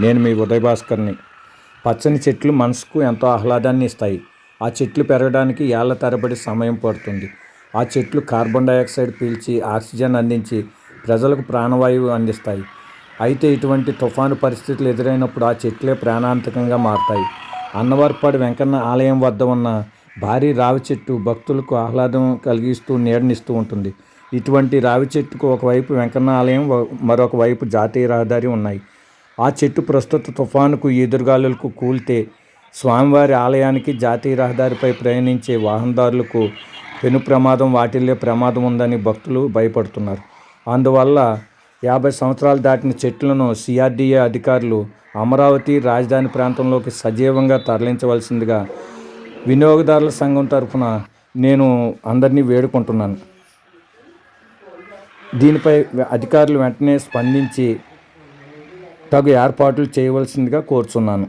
నేను మీ ఉదయ భాస్కర్ని పచ్చని చెట్లు మనసుకు ఎంతో ఆహ్లాదాన్ని ఇస్తాయి. ఆ చెట్లు పెరగడానికి ఏళ్ళ తరబడి సమయం పడుతుంది. ఆ చెట్లు కార్బన్ డైఆక్సైడ్ పీల్చి ఆక్సిజన్ అందించి ప్రజలకు ప్రాణవాయువు అందిస్తాయి. అయితే ఇటువంటి తుఫాను పరిస్థితులు ఎదురైనప్పుడు ఆ చెట్లే ప్రాణాంతకంగా మారతాయి. అన్నవరపాడు వెంకన్న ఆలయం వద్ద ఉన్న భారీ రావి చెట్టు భక్తులకు ఆహ్లాదం కలిగిస్తూ నీడనిస్తూ ఉంటుంది. ఇటువంటి రావి చెట్టుకు ఒకవైపు వెంకన్న ఆలయం మరొక వైపు జాతీయ రహదారి ఉన్నాయి. ఆ చెట్టు ప్రస్తుత తుఫానుకు ఎదురుగాలులకు కూలితే స్వామివారి ఆలయానికి జాతీయ రహదారిపై ప్రయాణించే వాహనదారులకు పెను ప్రమాదం వాటిల్లే ప్రమాదం ఉందని భక్తులు భయపడుతున్నారు. అందువల్ల యాభై సంవత్సరాలు దాటిన చెట్లను సిఆర్డీఏ అధికారులు అమరావతి రాజధాని ప్రాంతంలోకి సజీవంగా తరలించవలసిందిగా వినియోగదారుల సంఘం తరఫున నేను అందరినీ వేడుకుంటున్నాను. దీనిపై అధికారులు వెంటనే స్పందించి తగు ఏర్పాట్లు చేయవలసిందిగా కోరుచున్నాను.